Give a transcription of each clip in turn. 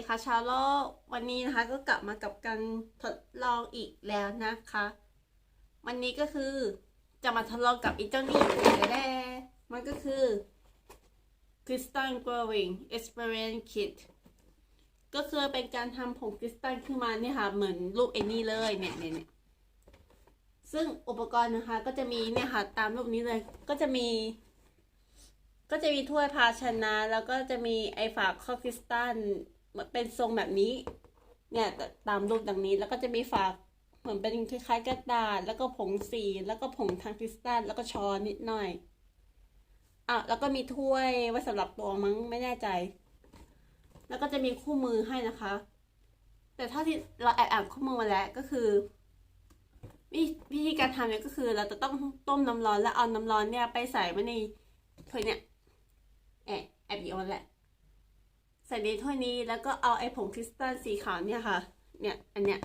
ดีค่ะชาวโลกวันนี้นะคะก็กลับมากับการทดลองอีกแล้วนะคะ วันนี้ก็คือจะมาทดลองกับอีเจ้านี่แด้มันก็คือ Crystal Growing Experiment Kit ก็คือเป็นการทำผงคริสตัลขึ้นมาเนี่ยค่ะ เหมือนรูปไอ้นี่เลยเนี่ยเนี่ยเนี่ยซึ่งอุปกรณ์นะคะก็จะมีเนี่ยค่ะตามรูปนี้เลย ก็จะมี ก็จะมีถ้วยภาชนะ แล้วก็จะมีไอฝาครอบคริสตัล เหมือนเป็นทรงแบบนี้ เนี่ยตามรูปดังนี้แล้วก็จะมีฝาเหมือนเป็นคล้ายๆกระดาษ แล้วก็ผงสี แล้วก็ผงทางคริสตัลแล้วก็ช้อนนิดหน่อยอะแล้วก็มีถ้วยไว้สำหรับตัวมั้งไม่แน่ใจ แล้วก็จะมีคู่มือให้นะคะ แต่เท่าที่เราแอบอ่านคู่มือมาแล้วก็คือวิวิธีการทำเนี่ยก็คือ เราจะต้องต้มน้ำร้อนแล้วเอาน้ำร้อนเนี่ยไปใส่ไว้ในถ้วยเนี่ยแอบแอบหยิบเอาแหละ ใส่ในถ้วยนี้แล้วก็เอาไอ้ผงคริสตัลสีขาวเนี่ยค่ะ เนี่ยอันเนี้ย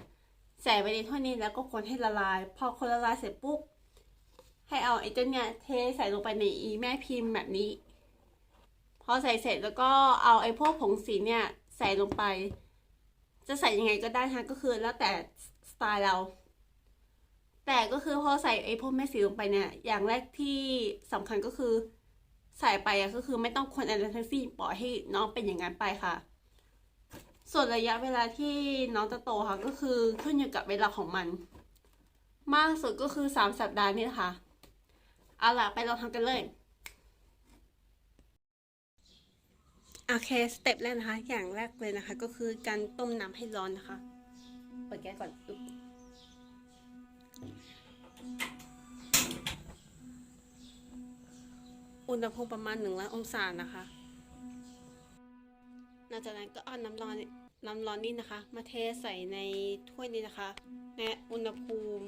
ใส่ไปในถ้วยนี้แล้วก็คนให้ละลาย พอคนละลายเสร็จปุ๊บให้เอาไอ้เจ้าเนี่ยเทใส่ลงไปในอีแม่พิมพ์แบบนี้ พอใส่เสร็จแล้วก็เอาไอ้พวกผงสีเนี่ยใส่ลงไป จะใส่ยังไงก็ได้ฮะก็คือแล้วแต่สไตล์เรา แต่ก็คือพอใส่ไอ้พวกแม่สีลงไปเนี่ย อย่างแรกที่สำคัญก็คือ ใส่ไปก็คือไม่ต้องคนแอะไรทั้งสิ้นปล่อยให้น้องเป็นอย่างนั้นไปค่ะ ส่วนระยะเวลาที่น้องจะโตค่ะ ก็คือขึ้นอยู่กับเวลาของมัน มากสุดก็คือสามสัปดาห์นี่แหละค่ะ เอาล่ะไปลองทำกันเลยโอเคสเต็ปแรกนะคะ อย่างแรกเลยนะคะ ก็คือการต้มน้ำให้ร้อนนะคะ เปิดแก๊สก่อน อุณหภูมิประมาณหนึ่งร้อยองศานะคะหลังจากนั้นก็เอาน้ำร้อนน้ำร้อนนี่นะคะ มาเทใส่ในถ้วยนี้นะคะในอุณหภูมิ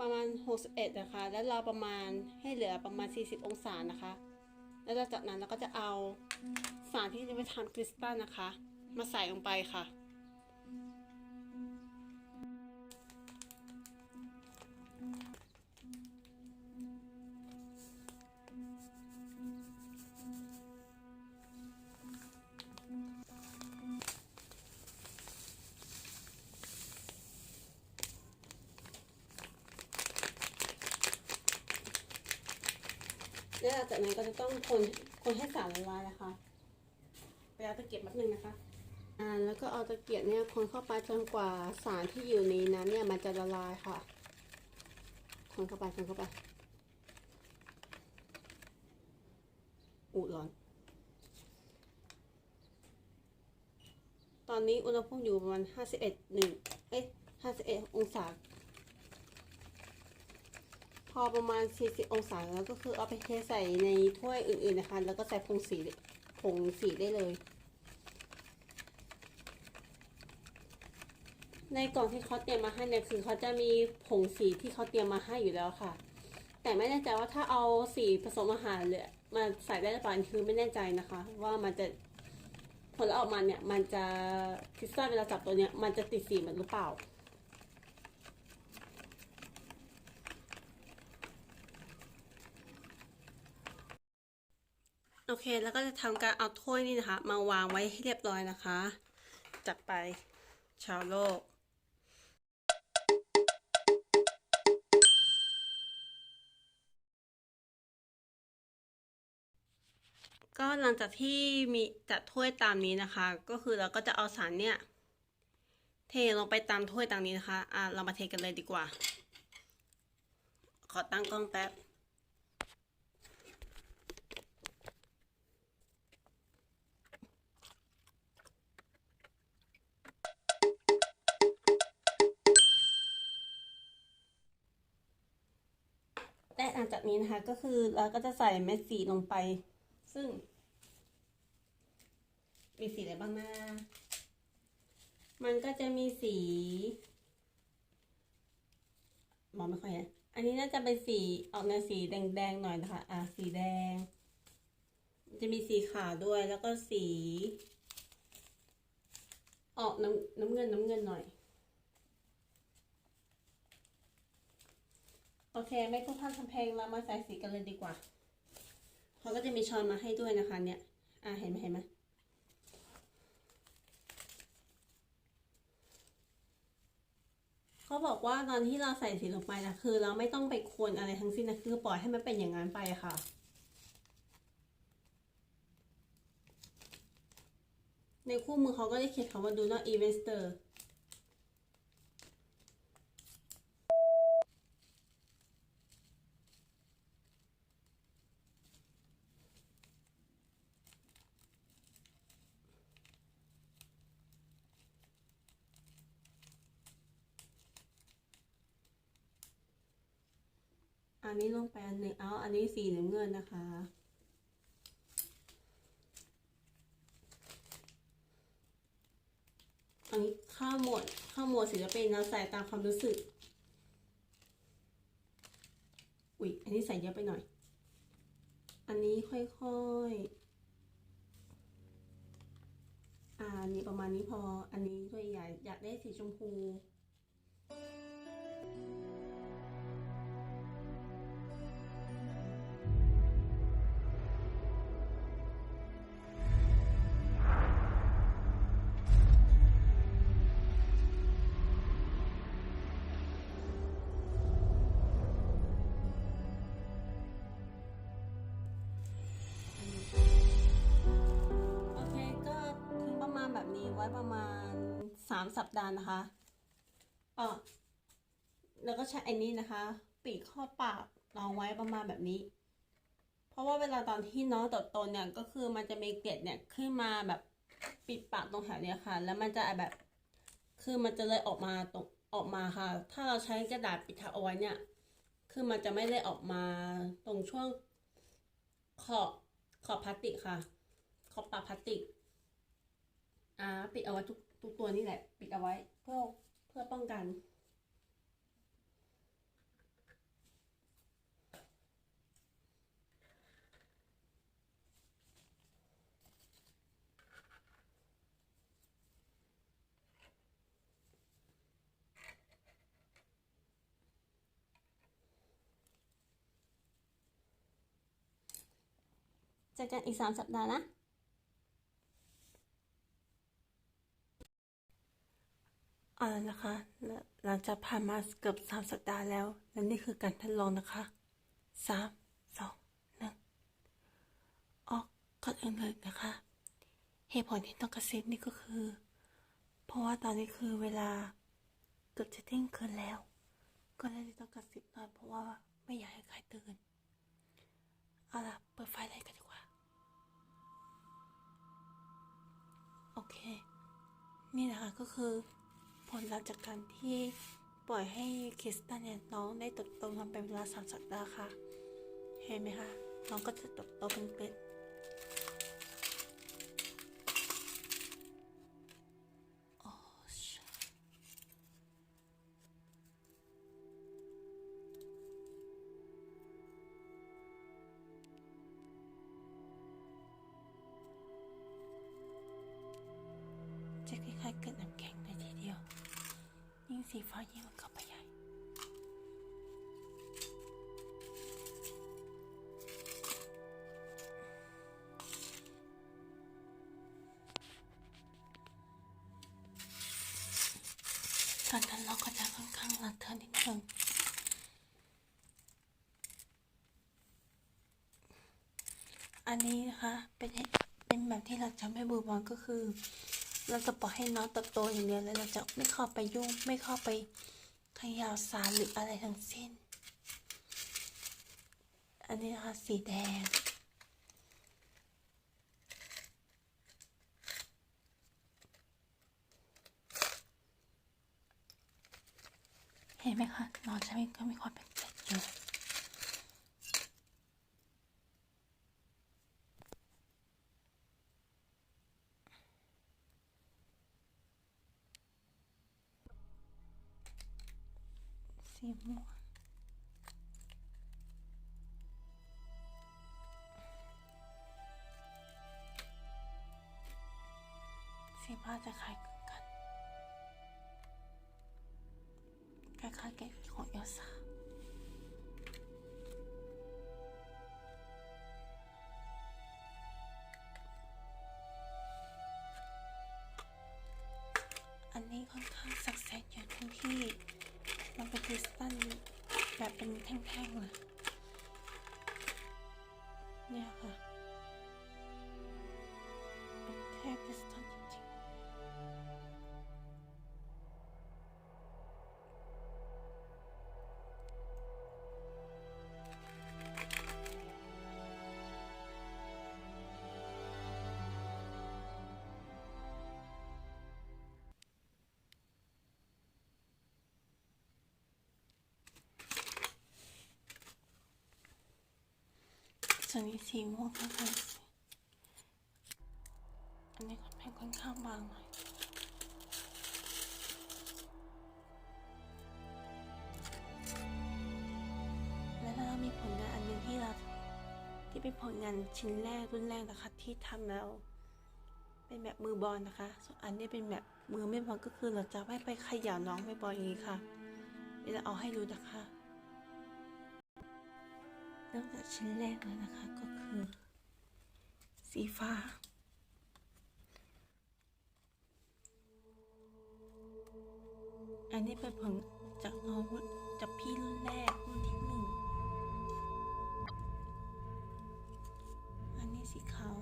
ประมาณ 61 นะคะ แล้วเราประมาณให้เหลือประมาณ 40 องศานะคะ แล้วจากนั้นเราก็จะเอาสารที่จะไปทำคริสตัลนะคะ มาใส่ลงไปค่ะ จากนั้นก็จะต้องคนคนให้สารละลายนะคะ ไปเอาตะเกียบแป๊บนึงนะคะอ่าแล้วก็เอาตะเกียบเนี่ยคนเข้าไปจนกว่าสารที่อยู่ในน้ำเนี่ยมันจะละลายค่ะ คนเข้าไปคนเข้าไปอูร้อน ตอนนี้อุณหภูมิอยู่ประมาณห้าสิบเอ็ดหนึ่งเอ๊ะห้าสิบเอ็ดองศา พอประมาณ 40 องศาแล้วก็คือเอาไปเทใส่ในถ้วยอื่นๆนะคะ แล้วก็ใส่ผงสีผงสีได้เลย ในกล่องที่เขาเตรียมมาให้เนี่ยคือเขาจะมีผงสีที่เขาเตรียมมาให้อยู่แล้วค่ะ แต่ไม่แน่ใจว่าถ้าเอาสีผสมอาหารเลยมาใส่ได้หรือเปล่าคือไม่แน่ใจนะคะ ว่ามันจะผลลัพธ์ออกมาเนี่ยมันจะคริสตัลเวลาจับตัวเนี้ยมันจะติดสีมันหรือเปล่า โอเคแล้วก็จะทำการเอาถ้วยนี่นะคะ มาวางไว้ให้เรียบร้อยนะคะ จัดไปชาวโลก ก็หลังจากที่มีจัดถ้วยตามนี้นะคะ ก็คือเราก็จะเอาสารเนี่ย เทลงไปตามถ้วยตามนี้นะคะ อะเรามาเทกันเลยดีกว่า ขอตั้งกล้องแป๊บ และหลังจากนี้นะคะ ก็คือเราก็จะใส่เม็ดสีลงไป ซึ่ง มีสีอะไรบ้างนะมันก็จะมีสีมองไม่ค่อยเห็นอันนี้น่าจะเป็นสีออกแนวสีแดงๆหน่อยนะคะ อะสีแดง จะมีสีขาวด้วยแล้วก็สี ออกน้ำน้ำเงินน้ำเงินหน่อย อเคไม่พูดพร่ำทำเพลงเรามาใส่สีกันเลยดีกว่าเขาก็จะมีช้อนมาให้ด้วยนะคะ เนี่ย อ่าเห็นไหมเห็นไหมเขาบอกว่าตอนที่เราใส่สีลงไปนะคือ เราไม่ต้องไปคนอะไรทั้งสิ้นนะคือปล่อยให้มันเป็นอย่างนั้นไปค่ะในคู่มือเขาก็ได้เขียนคำว่า do not investor อันนี้ลงไปอันหนึ่งเอาอันนี้สีน้ำเงินนะคะ อันนี้ข้าวหมดข้าวหมดศิลปินเราใส่ตามความรู้สึก อุ๊ย อันนี้ใส่เยอะไปหน่อย อันนี้ค่อยๆ อ่าอันนี้ประมาณนี้พอ อันนี้ด้วยใหญ่อยากได้สีชมพู ว้ประมาณสามสัปดาห์นะคะอ๋อแล้วก็ใช้ไอ้นี้นะคะปิดข้อปากรองไว้ประมาณแบบนี้ เพราะว่าเวลาตอนที่น้องเติบโตเนี่ยก็คือมันจะมีเกล็ดเนี่ยขึ้นมาแบบปิดปากตรงแถวเนี้ยค่ะ แล้วมันจะแบบ คือมันจะเลยออกมาตรงออกมาค่ะ ถ้าเราใช้กระดาษปิดทับเอาไว้เนี่ย คือมันจะไม่ได้ออกมาตรงช่วงขอบขอบพลาสติกค่ะ ขอบปากพลาสติก อ่าปิดเอาไว้ทุกทุกตัวนี่แหละ ปิดเอาไว้เพื่อเพื่อป้องกัน เจอกันอีกสามสัปดาห์นะ เอาละนะคะ หลังจากผ่านมาเกือบสามสัปดาห์แล้ว และนี่คือการทดลองนะคะสามสองหนึ่งออกก่อนอื่นเลยนะคะ เหตุผลที่ต้องกระซิบนี่ก็คือ เพราะว่าตอนนี้คือเวลาเกือบจะเที่ยงคืนแล้ว ก็เลยต้องกระซิบหน่อยเพราะว่าไม่อยากให้ใครตื่น เอาล่ะ เปิดไฟเลยกันดีกว่า โอเค นี่นะคะก็คือ ผลลัพธ์จากการที่ปล่อยให้คริสตันเนี่ยน้องได้เติบโตมาเป็นเวลาสามสัปดาห์ค่ะ เห็นไหมคะ น้องก็จะเติบโตเป็นเป็ด สีฟ้ายิ่งมันเข้าไปใหญ่การทดลองก็จะค่อนข้างลันเทอนิดนึงอันนี้นะคะเป็นเป็นแบบที่เราจะไม่บูบอลก็คือ เราจะปล่อยให้น้องเติบโตอย่างเดียวแล้วเราจะไม่เข้าไปยุ่งไม่เข้าไปขยาวสารหรืออะไรทั้งสิ้น อันนี้นะคะสีแดง เห็นไหมคะน้องจะมีก็มีความเป็นเกล็ดอยู่ สีผ้าจะคล้ายกันคล้ายๆกับของเอลซ่า ส่วนนี้สีม่วงก็คืออันนี้ก็เป็นค่อนข้างบางหน่อยแล้วเรามีผลงานอันหนึ่งที่เราที่เป็นผลงานชิ้นแรกรุ่นแรกนะคะที่ทำแล้วเป็นแบบมือบอลนะคะ ส่วนอันนี้เป็นแบบมือไม่บอลก็คือเราจะไม่ไปขย่าน้องไม่บอลอย่างนี้ค่ะเดี๋ยวเราเอาให้ดูนะคะ เริ่มจากชิ้นแรกแล้วนะคะก็คือ สีฟ้า อันนี้เป็นผลจากน้องจากพี่รุ่นแรกรุ่นที่หนึ่งอันนี้สีขาว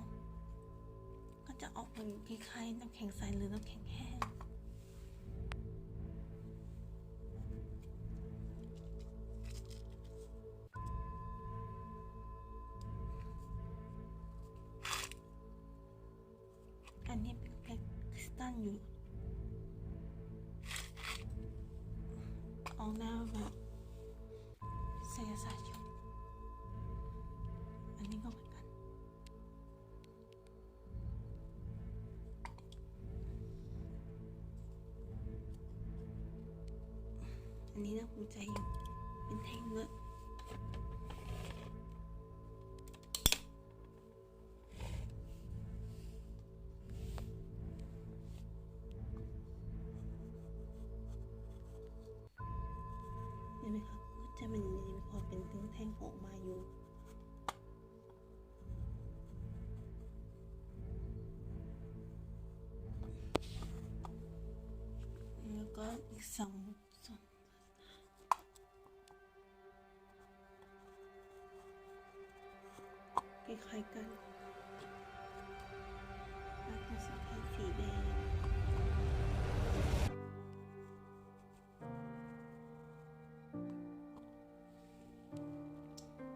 ก็จะออกเป็นคล้ายๆน้ำแข็งใสหรือน้ำแข็งแห้ง อันนี้เป็นเพชรคริสตัลอยู่ ออกแนวแบบเสียสายอยู่อันนี้ก็เหมือนกัน อันนี้น่าภูมิใจอยู่ เป็นแท่งเลือด ก็อีกสองสองคล้ายๆกันแล้วก็สีแดงสีแดง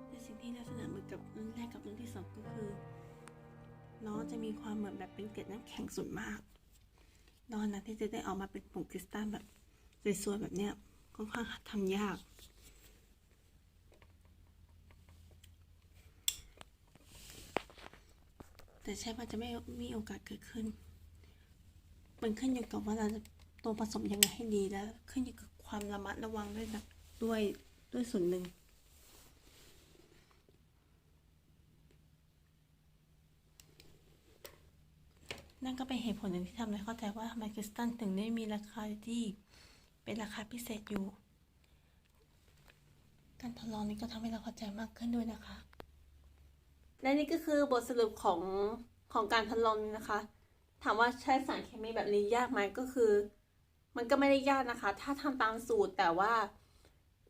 แต่สิ่งที่ลักษณะเหมือนกับรุ่นแรกกับรุ่นที่สองก็คือน้องจะมีความเหมือนแบบเป็นเกล็ดน้ำแข็งส่วนมากนอนนะที่จะได้ออกมาเป็นผงคริสตัลแบบ สวยๆแบบเนี้ยค่อนข้างทำยาก แต่ใช่ว่าจะไม่มีโอกาสเกิดขึ้น มันขึ้นอยู่กับว่าเราจะตัวผสมยังไงให้ดีแล้ว ขึ้นอยู่กับความระมัดระวังด้วยแบบด้วยด้วยส่วนหนึ่งนั่นก็เป็นเหตุผลหนึ่งที่ทำให้เข้าใจว่าทำไมคริสตัลถึงได้มีราคาที่ เป็นราคาพิเศษอยู่ การทดลองนี้ก็ทำให้เราเข้าใจมากขึ้นด้วยนะคะ และนี่ก็คือบทสรุปของของการทดลองนี้นะคะ ถามว่าใช้สารเคมีแบบนี้ยากไหมก็คือ มันก็ไม่ได้ยากนะคะ ถ้าทำตามสูตรแต่ว่า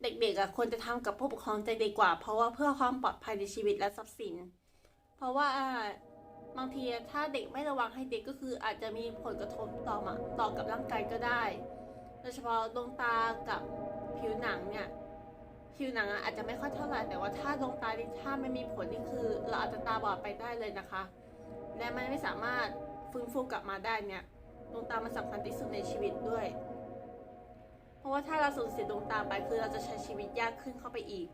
เด็กๆอะควรจะทำกับผู้ปกครองจะดีกว่า เพราะว่าเพื่อความปลอดภัยในชีวิตและทรัพย์สิน เพราะว่าบางทีถ้าเด็กไม่ระวังให้เด็กก็คืออาจจะมีผลกระทบต่อมาต่อกับร่างกายก็ได้ ดยเฉพาะดวงตากับผิวหนังเนี่ยผิวหนังอาจจะไม่ค่อยเท่าไหร่แต่ว่าถ้าดวงตาที่ถ้าไม่มีผลนี่คือ เราอาจจะตาบอดไปได้เลยนะคะ และมันไม่สามารถฟื้นฟูกลับมาได้เนี่ยดวงตามันสำคัญที่สุดในชีวิตด้วย เพราะว่าถ้าเราสูญเสียดวงตาไปคือเราจะใช้ชีวิตยากขึ้นเข้าไปอีก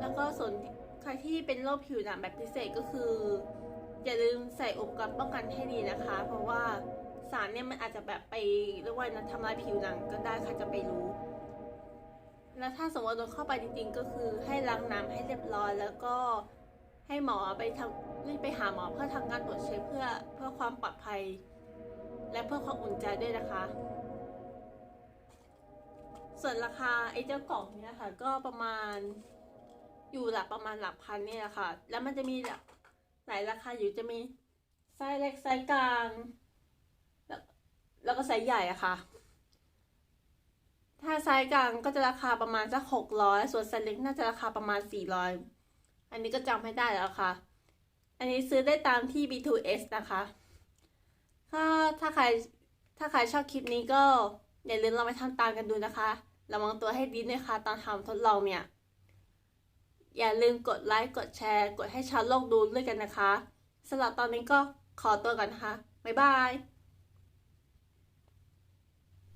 แล้วก็ส่วนใครที่เป็นโรคผิวหนังแบบพิเศษก็คือ อย่าลืมใส่อุปกรณ์ป้องกันให้ดีนะคะ เพราะว่า สารเนี่ยมันอาจจะแบบไปเรียกว่านะทำลายผิวหนังก็ได้ใครจะไปรู้ แล้วถ้าสมมติโดนเข้าไปจริงๆ ก็คือให้ล้างน้ำให้เรียบร้อย แล้วก็ให้หมอไปทำรีบไปหาหมอเพื่อทำการตรวจเช็คเพื่อเพื่อความปลอดภัย และเพื่อความอุ่นใจด้วยนะคะ ส่วนราคาไอ้เจ้ากล่องเนี้ยค่ะ ก็ประมาณอยู่หลักประมาณหลักพันเนี่ยแหละค่ะ แล้วมันจะมีหลายราคาอยู่จะมีไซส์เล็กไซส์กลาง แล้วก็ไซส์ใหญ่อะค่ะ ถ้าไซส์กลางก็จะราคาประมาณสักหกร้อยส่วนไซส์เล็กน่าจะราคาประมาณสี่ร้อยอันนี้ก็จำไม่ได้แล้วค่ะ อันนี้ซื้อได้ตามที่ B2S นะคะ ถ้าถ้าใครถ้าใครชอบคลิปนี้ก็อย่าลืมลองไปทำตามกันดูนะคะระวังตัวให้ดีนะคะตอนทำทดลองเนี่ย อย่าลืมกดไลค์กดแชร์ กดให้ชาวโลกดูด้วยกันนะคะสำหรับตอนนี้ก็ขอตัวก่อนนะคะ บ๊ายบาย